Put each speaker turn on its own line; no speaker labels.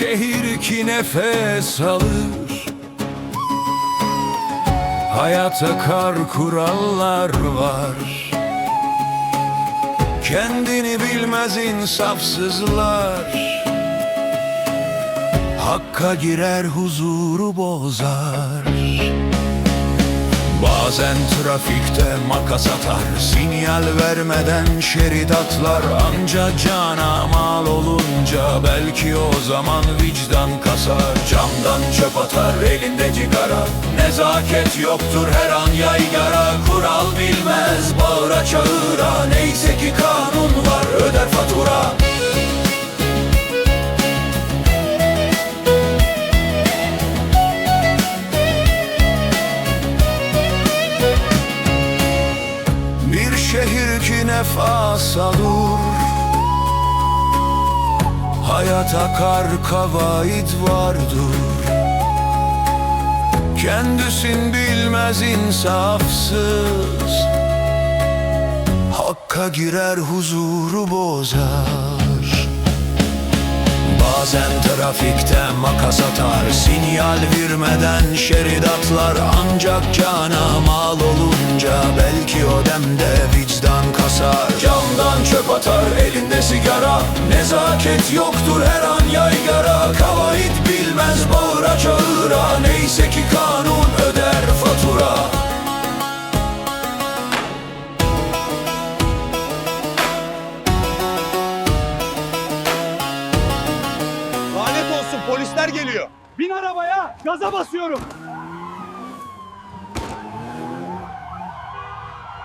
iki nefes alır. Hayata kar kurallar var. Kendini bilmez insafsızlar. Hakka girer huzuru bozar Bazen trafikte makas atar Sinyal vermeden şerit atlar. Anca cana mal olunca Belki o zaman vicdan kasar. Camdan çöp atar elinde cigara. Nezaket yoktur her an yaygara. Kural Bir şehir ki nefas alır Hayat akar kavaid vardır. Kendisin bilmez insafsız. Hakka girer huzuru bozar. Bazen trafikte makas atar Sinyal vermeden şerit atlar Ancak cana mal olunca Belki o demde vicdan sigara Nezaket yoktur her an yaygara Kavaid bilmez bağıra çağıra Neyse ki kanun öder fatura
Lanet olsun polisler geliyor.
Bin arabaya gaza basıyorum.